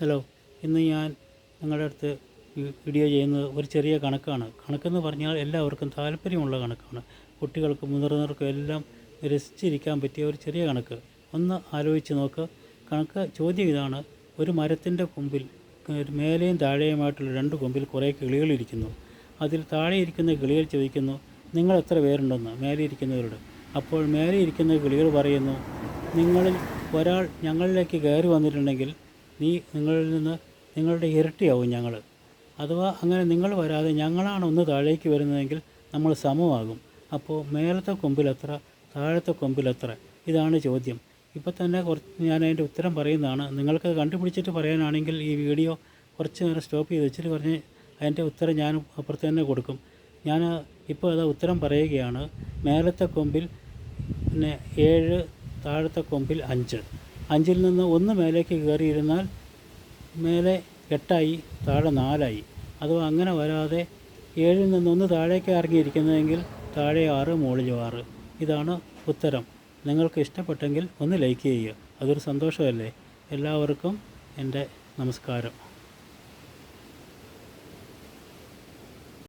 Hello ഇന്ന് ഞാൻ നിങ്ങളുടെ അടുത്ത് വീഡിയോ ചെയ്യുന്നത് ഒരു ചെറിയ കണക്കാണ്. കണക്കെന്ന് പറഞ്ഞാൽ എല്ലാവർക്കും താല്പര്യമുള്ള കണക്കാണ്. കുട്ടികൾക്കും മുതിർന്നവർക്കും എല്ലാം രസിച്ചിരിക്കാൻ പറ്റിയ ഒരു ചെറിയ കണക്ക്. ഒന്ന് ആലോചിച്ച് നോക്ക്. കണക്ക് ചോദ്യം ഇതാണ്. ഒരു മരത്തിന്റെ കൊമ്പിൽ മേലെയും താഴെയുമായിട്ടുള്ള രണ്ട് കൊമ്പിൽ കുറേ കിളികളിരിക്കുന്നു അതിൽ താഴെ ഇരിക്കുന്ന കിളികൾ ചോദിക്കുന്നു നിങ്ങൾ എത്ര പേരുണ്ടെന്ന്? മേലെ ഇരിക്കുന്നവരോട്. അപ്പോൾ മേലെ ഇരിക്കുന്ന കിളികൾ പറയുന്നു നിങ്ങളിൽ ഒരാൾ ഞങ്ങളിലേക്ക് കയറി വന്നിട്ടുണ്ടെങ്കിൽ നീ നിങ്ങളിൽ നിന്ന് നിങ്ങളുടെ ഇരട്ടിയാവും ഞങ്ങൾ. അഥവാ അങ്ങനെ നിങ്ങൾ വരാതെ ഞങ്ങളാണ് ഒന്ന് താഴേക്ക് വരുന്നതെങ്കിൽ നമ്മൾ സമമാകും. അപ്പോൾ മേലത്തെ കൊമ്പിലെത്ര താഴത്തെ കൊമ്പിലെത്ര. ഇതാണ് ചോദ്യം. ഇപ്പോൾ തന്നെ കുറച്ച് ഞാൻ അതിന്റെ ഉത്തരം പറയുന്നതാണ്. നിങ്ങൾക്ക് കണ്ടുപിടിച്ചിട്ട് പറയാനാണെങ്കിൽ ഈ വീഡിയോ കുറച്ച് നേരം സ്റ്റോപ്പ് ചെയ്ത് വെച്ചിട്ട് പറഞ്ഞ് അതിന്റെ ഉത്തരം ഞാൻ അപ്പുറത്ത് തന്നെ കൊടുക്കും. ഞാൻ ഇപ്പോൾ അത് ഉത്തരം പറയുകയാണ്. മേലത്തെ കൊമ്പിൽ പിന്നെ ഏഴ് താഴത്തെ കൊമ്പിൽ അഞ്ച്. അഞ്ചിൽ നിന്ന് ഒന്ന് മേലേക്ക് കയറിയിരുന്നാൽ മേലെ എട്ടായി താഴെ നാലായി. അഥവാ അങ്ങനെ വരാതെ ഏഴിൽ നിന്ന് ഒന്ന് താഴേക്ക് ഇറങ്ങിയിരിക്കുന്നതെങ്കിൽ താഴെ ആറ് മുകളിൽ ആറ്. ഇതാണ് ഉത്തരം. നിങ്ങൾക്ക് ഇഷ്ടപ്പെട്ടെങ്കിൽ ഒന്ന് ലൈക്ക് ചെയ്യുക. അതൊരു സന്തോഷമല്ലേ? എല്ലാവർക്കും എന്റെ നമസ്കാരം.